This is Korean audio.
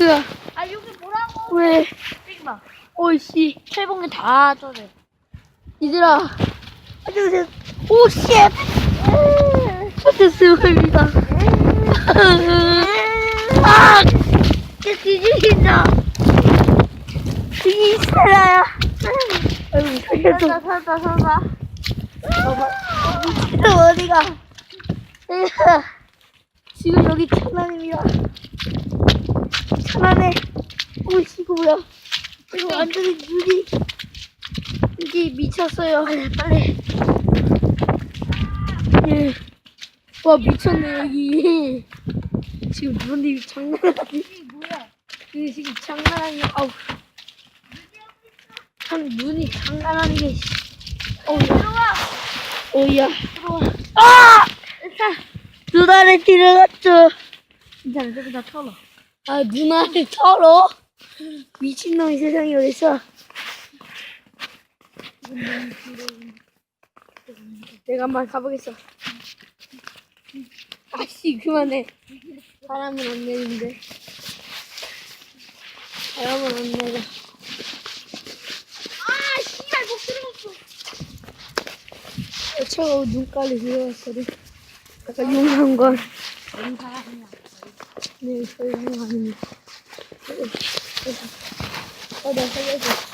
으아, 아 여기 뭐라고? 왜? 삐마. 오이씨. 철봉이 다 젖어. 얘들아. 안녕하세요. 오, 쉣! 어땠어요, 입니다 아! 쟤 뒤지긴다. 뒤지 살아야. 아이고, 살려줘. 살다 살다 살다. 너 어디가? 지금 여기 천안입니다. 천안에 오이씨 이거 뭐야? 이거 완전히 눈이 눈이 미쳤어요. 빨리. 예. 와 미쳤네 여기. 지금 눈이 장난 아니. 이게 뭐야? 이게 지금 장난 아니야. 아우. 참 눈이 장난 아니게. 어우. 들어와. 오야. 들어와. 아! 눈 안에 들어갔죠. 괜찮아. 저기 다 털어. 아, 눈 안에 털어? 미친놈이 세상에 어딨어? 내가 한번 가보겠어. 아씨, 그만해. 바람은 안 내는데. 바람은 안 내가. 아 씨발. 차가운 눈깔이 들어갔거든. 약간 용한 걸. 뭔사